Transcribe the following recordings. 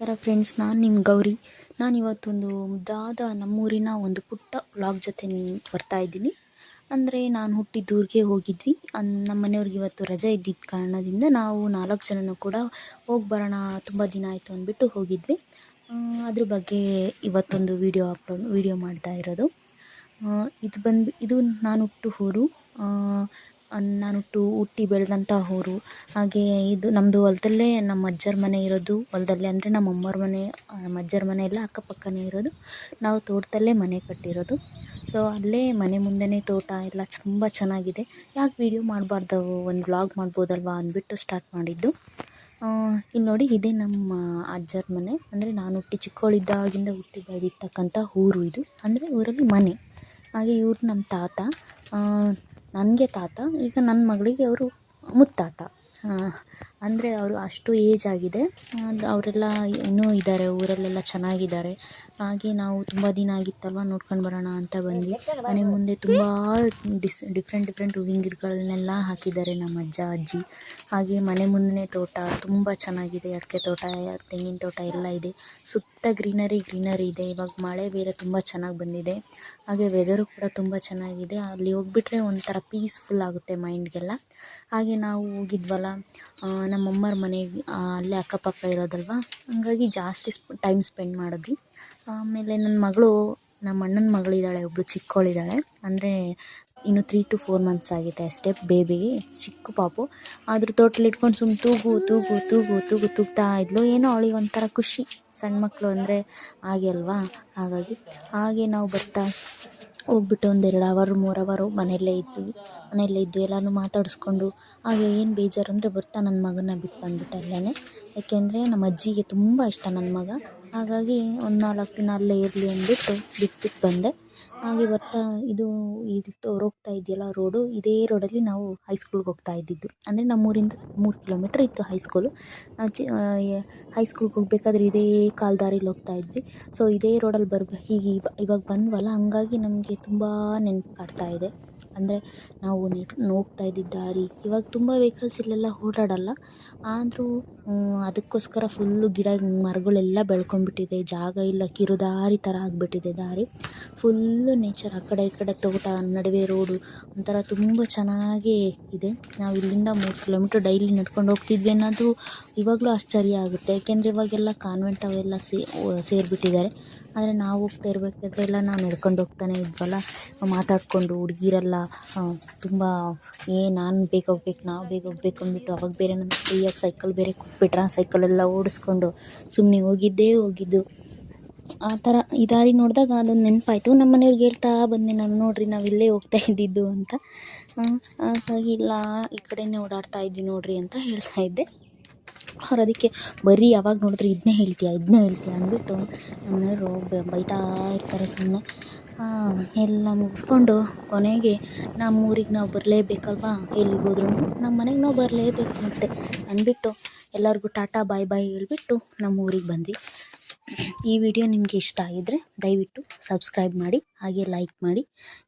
ನಮಸ್ಕಾರ ಫ್ರೆಂಡ್ಸ್ ನಾನು ನಿಮ್ಮ ಗೌರಿ. ನಾನು ಇವತ್ತೊಂದು ಮುದ್ದಾದ ನಮ್ಮೂರಿನ ಒಂದು ಪುಟ್ಟ ವ್ಲಾಗ್ ಜೊತೆ ಬರ್ತಾ ಇದ್ದೀನಿ. ಅಂದರೆ ನಾನು ಹುಟ್ಟಿದ ಊರಿಗೆ ಹೋಗಿದ್ವಿ. ನಮ್ಮ ಮನೆಯವ್ರಿಗೆ ಇವತ್ತು ರಜೆ ಇದ್ದಿದ್ದ ಕಾರಣದಿಂದ ನಾವು ನಾಲ್ಕು ಜನನೂ ಕೂಡ ಹೋಗಿ ಬರೋಣ ತುಂಬ ದಿನ ಆಯಿತು ಅಂದ್ಬಿಟ್ಟು ಹೋಗಿದ್ವಿ. ಅದ್ರ ಬಗ್ಗೆ ಇವತ್ತೊಂದು ವಿಡಿಯೋ ಅಪ್ಲೋಡ್ ವಿಡಿಯೋ ಮಾಡ್ತಾ ಇರೋದು. ಇದು ಬಂದು, ಇದು ನಾನು ಹುಟ್ಟು ಊರು. ನಾನು ಹುಟ್ಟು ಹುಟ್ಟಿ ಬೆಳೆದಂಥ ಊರು. ಹಾಗೆ ಇದು ನಮ್ಮದು ಹೊಲದಲ್ಲೇ ನಮ್ಮ ಅಜ್ಜರ ಮನೆ ಇರೋದು. ಹೊಲದಲ್ಲೇ ಅಂದರೆ ನಮ್ಮ ಅಮ್ಮೋರ ಮನೆ ನಮ್ಮ ಅಜ್ಜರ ಮನೆ ಎಲ್ಲ ಅಕ್ಕಪಕ್ಕನೇ ಇರೋದು. ನಾವು ತೋಟದಲ್ಲೇ ಮನೆ ಕಟ್ಟಿರೋದು. ಸೊ ಅಲ್ಲೇ ಮನೆ ಮುಂದೆನೇ ತೋಟ ಎಲ್ಲ ತುಂಬ ಚೆನ್ನಾಗಿದೆ. ಯಾಕೆ ವೀಡಿಯೋ ಮಾಡಬಾರ್ದು, ಒಂದು ವ್ಲಾಗ್ ಮಾಡ್ಬೋದಲ್ವಾ ಅಂದ್ಬಿಟ್ಟು ಸ್ಟಾರ್ಟ್ ಮಾಡಿದ್ದು. ಇಲ್ಲಿ ನೋಡಿ ಇದೇ ನಮ್ಮ ಅಜ್ಜರ ಮನೆ. ಅಂದರೆ ನಾನು ಹುಟ್ಟಿ ಚಿಕ್ಕವಳಿದ್ದಾಗಿಂದ ಹುಟ್ಟಿ ಬೆಳೆದಿರ್ತಕ್ಕಂಥ ಊರು ಇದು. ಅಂದರೆ ಊರಲ್ಲಿ ಮನೆ. ಹಾಗೆ ಇವರು ನಮ್ಮ ತಾತ. ನನಗೆ ತಾತ, ಈಗ ನನ್ನ ಮಗಳಿಗೆ ಅವರು ಮುತ್ತಾತ. ಅಂದರೆ ಅವರು ಅಷ್ಟು ಏಜ್ ಆಗಿದೆ. ಅವರೆಲ್ಲ ಇನ್ನೂ ಇದ್ದಾರೆ, ಊರಲ್ಲೆಲ್ಲ ಚೆನ್ನಾಗಿದ್ದಾರೆ. ಹಾಗೆ ನಾವು ತುಂಬ ದಿನ ಆಗಿತ್ತಲ್ವ ನೋಡ್ಕೊಂಡು ಬರೋಣ ಅಂತ ಬಂದ್ವಿ. ಮನೆ ಮುಂದೆ ತುಂಬ ಡಿಸ್ ಡಿಫ್ರೆಂಟ್ ಡಿಫ್ರೆಂಟ್ ಹೂವಿನ ಗಿಡಗಳನ್ನೆಲ್ಲ ಹಾಕಿದ್ದಾರೆ ನಮ್ಮ ಅಜ್ಜ, ಅಜ್ಜಿ. ಹಾಗೆ ಮನೆ ಮುಂದೆ ತೋಟ, ತುಂಬ ಚೆನ್ನಾಗಿದೆ. ಅಡಿಕೆ ತೋಟ, ತೆಂಗಿನ ತೋಟ ಎಲ್ಲ ಇದೆ. ಸುತ್ತ ಗ್ರೀನರಿ ಗ್ರೀನರಿ ಇದೆ. ಇವಾಗ ಮಳೆ ಬೇರೆ ತುಂಬ ಚೆನ್ನಾಗಿ ಬಂದಿದೆ. ಹಾಗೆ ವೆದರು ಕೂಡ ತುಂಬ ಚೆನ್ನಾಗಿದೆ. ಅಲ್ಲಿ ಹೋಗ್ಬಿಟ್ರೆ ಒಂಥರ ಪೀಸ್ಫುಲ್ ಆಗುತ್ತೆ ಮೈಂಡ್ಗೆಲ್ಲ ಹಾಗೆ ನಾವು ಹೋಗಿದ್ವಲ್ಲ ನಮ್ಮಮ್ಮರ ಮನೆ ಅಲ್ಲೇ ಅಕ್ಕಪಕ್ಕ ಇರೋದಲ್ವ? ಹಂಗಾಗಿ ಜಾಸ್ತಿ ಟೈಮ್ ಸ್ಪೆಂಡ್ ಮಾಡಿದ್ವಿ. ಆಮೇಲೆ ನನ್ನ ಮಗಳು, ನಮ್ಮ ಅಣ್ಣನ ಮಗಳಿದ್ದಾಳೆ ಒಬ್ಬಳು ಚಿಕ್ಕವಳಿದ್ದಾಳೆ ಅಂದರೆ ಇನ್ನು ತ್ರೀ ಟು ಫೋರ್ ಮಂತ್ಸ್ ಆಗಿದೆ ಅಷ್ಟೇ ಬೇಬಿಗೆ ಚಿಕ್ಕ ಪಾಪು. ಅದ್ರ ತೋಟಲ್ಲಿ ಇಟ್ಕೊಂಡು ಸುಮ್ಮನೆ ತೂಗು ತೂಗು ತೂಗು ತೂಗು, ತೂಗ್ತಾ ಇದ್ಲು. ಏನೋ ಅವಳಿಗೆ ಒಂಥರ ಖುಷಿ. ಸಣ್ಣ ಮಕ್ಕಳು ಅಂದರೆ ಹಾಗೆ ಅಲ್ವಾ? ಹಾಗಾಗಿ ಹಾಗೆ ನಾವು ಬರ್ತಾ ಹೋಗ್ಬಿಟ್ಟು ಒಂದೆರಡು ಅವರು ಮೂರು ಅವರು ಮನೆಯಲ್ಲೇ ಇದ್ದು ಮನೆಯಲ್ಲೇ ಇದ್ದು ಎಲ್ಲನೂ ಮಾತಾಡಿಸ್ಕೊಂಡು, ಹಾಗೆ ಏನು ಬೇಜಾರು ಅಂದರೆ ಬರ್ತಾ ನನ್ನ ಮಗನ ಬಿಟ್ಟು ಬಂದ್ಬಿಟ್ಟೆ ಅಲ್ಲೇ ಯಾಕೆಂದರೆ ನಮ್ಮ ಅಜ್ಜಿಗೆ ತುಂಬ ಇಷ್ಟ ನನ್ನ ಮಗ. ಹಾಗಾಗಿ ಒಂದು ನಾಲ್ಕು ದಿನ ಅಲ್ಲೇ ಇರಲಿ ಅಂದ್ಬಿಟ್ಟು ಬಿಟ್ಬಿಟ್ಟು ಬಂದೆ. ಹಾಗೆ ಬರ್ತಾ ಇದು ತೋರ್ ಹೋಗ್ತಾ ಇದೆಯಲ್ಲ ರೋಡು, ಇದೇ ರೋಡಲ್ಲಿ ನಾವು ಹೈಸ್ಕೂಲ್ಗೆ ಹೋಗ್ತಾ ಇದ್ದಿದ್ದು. ಅಂದರೆ ನಮ್ಮೂರಿಂದ ಮೂರು ಕಿಲೋಮೀಟ್ರ್ ಇತ್ತು ಹೈಸ್ಕೂಲು ನಾವು ಚಿ ಹೈಸ್ಕೂಲ್ಗೆ ಹೋಗ್ಬೇಕಾದ್ರೆ ಇದೇ ಕಾಲು ದಾರಿಲಿ ಹೋಗ್ತಾ ಇದ್ವಿ. ಸೊ ಇದೇ ರೋಡಲ್ಲಿ ಬರ್ಬ ಹೀಗೆ ಇವಾಗ ಇವಾಗ ಬಂದ್ವಲ್ಲ, ಹಂಗಾಗಿ ನಮಗೆ ತುಂಬ ನೆನಪು ಕಾಡ್ತಾ ಇದೆ. ಅಂದರೆ ನಾವು ನೆಟ್ ಹೋಗ್ತಾ ಇದ್ದಿದ್ದ ದಾರಿ ಇವಾಗ ತುಂಬ ವೆಹಿಕಲ್ಸ್ ಇಲ್ಲೆಲ್ಲ ಓಡಾಡಲ್ಲ. ಆದರೂ ಅದಕ್ಕೋಸ್ಕರ ಫುಲ್ಲು ಗಿಡ, ಮರಗಳೆಲ್ಲ ಬೆಳ್ಕೊಂಡ್ಬಿಟ್ಟಿದೆ. ಜಾಗ ಇಲ್ಲ, ಕಿರುದಾರಿ ಥರ ಆಗಿಬಿಟ್ಟಿದೆ ದಾರಿ. ಫುಲ್ಲು ನೇಚರ್ ಆ ಕಡೆ ಈ ಕಡೆ ತೋಟ, ನಡುವೆ ರೋಡು ಒಂಥರ ತುಂಬ ಚೆನ್ನಾಗಿ ಇದೆ. ನಾವು ಇಲ್ಲಿಂದ ಮೂರು ಕಿಲೋಮೀಟ್ರ್ ಡೈಲಿ ನಡ್ಕೊಂಡು ಹೋಗ್ತಿದ್ವಿ ಅನ್ನೋದು ಇವಾಗಲೂ ಆಶ್ಚರ್ಯ ಆಗುತ್ತೆ. ಯಾಕೆಂದರೆ ಇವಾಗೆಲ್ಲ ಕಾನ್ವೆಂಟ್ ಅವೆಲ್ಲ ಸೇ ಸೇರಿಬಿಟ್ಟಿದ್ದಾರೆ. ಆದರೆ ನಾವು ಹೋಗ್ತಾ ಇರಬೇಕಾದ್ರೆ ಎಲ್ಲ ನಾವು ನಡ್ಕೊಂಡು ಹೋಗ್ತಾನೆ ಇದ್ವಲ್ಲ. ಮಾತಾಡಿಕೊಂಡು ಹುಡುಗಿರೆಲ್ಲ ತುಂಬ, ಏ, ನಾನು ಬೇಗ ಹೋಗ್ಬೇಕು, ನಾವು ಬೇಗ ಹೋಗ್ಬೇಕು ಅಂದ್ಬಿಟ್ಟು ಅವಾಗ ಬೇರೆ ನಮ್ಮ ಫ್ರೀಯಾಗಿ ಸೈಕಲ್ ಬೇರೆ ಕೊಟ್ಬಿಟ್ರೆ ಸೈಕಲೆಲ್ಲ ಓಡಿಸ್ಕೊಂಡು ಸುಮ್ಮನೆ ಹೋಗಿದ್ದೇ ಹೋಗಿದ್ದು. ಆ ಥರ ಇದಾರಿ ದಾರಿ ನೋಡಿದಾಗ ಅದೊಂದು ನೆನಪಾಯ್ತು. ನಮ್ಮ ಮನೆಯವ್ರಿಗೆ ಹೇಳ್ತಾ ಬಂದೆ ನಾನು ನೋಡಿರಿ, ನಾವು ಇಲ್ಲೇ ಹೋಗ್ತಾ ಇದ್ದಿದ್ದು ಅಂತ. ಹಾಗಾಗಿ ಇಲ್ಲ, ಈ ಕಡೆನೇ ಓಡಾಡ್ತಾ ಇದ್ವಿ ನೋಡಿರಿ ಅಂತ ಹೇಳ್ತಾ ಇದ್ದೆ. ಅವ್ರು ಅದಕ್ಕೆ ಬರೀ ಯಾವಾಗ ನೋಡಿದ್ರೆ ಇದನ್ನೇ ಹೇಳ್ತೀಯ ಇದನ್ನೇ ಹೇಳ್ತೀಯ ಅಂದ್ಬಿಟ್ಟು ನಮ್ಮನೆಯವರು ಮನೆಯವರು ಬೈತಾ ಇರ್ತಾರೆ ಸುಮ್ಮನೆ ಎಲ್ಲ ಮುಗಿಸ್ಕೊಂಡು ಕೊನೆಗೆ ನಮ್ಮೂರಿಗೆ ನಾವು ಬರಲೇಬೇಕಲ್ವಾ, ಎಲ್ಲಿಗೆ ಹೋದ್ರು ನಮ್ಮ ಮನೆಗೆ ನಾವು ಬರಲೇಬೇಕು ಮತ್ತೆ ಅಂದ್ಬಿಟ್ಟು ಎಲ್ಲರಿಗೂ ಟಾಟಾ ಬಾಯ್ ಬಾಯ್ ಹೇಳ್ಬಿಟ್ಟು ನಮ್ಮ ಊರಿಗೆ ಬಂದ್ವಿ. ಈ ವಿಡಿಯೋ ನಿಮಗೆ ಇಷ್ಟ ಆಗಿದ್ದರೆ ದಯವಿಟ್ಟು ಸಬ್ಸ್ಕ್ರೈಬ್ ಮಾಡಿ, ಹಾಗೆ ಲೈಕ್ ಮಾಡಿ.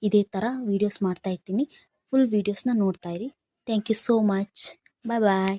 ಇದೇ ಥರ ವೀಡಿಯೋಸ್ ಮಾಡ್ತಾ ಇರ್ತೀನಿ. ಫುಲ್ ವೀಡಿಯೋಸ್ನ ನೋಡ್ತಾ ಇರಿ. Thank you so much bye bye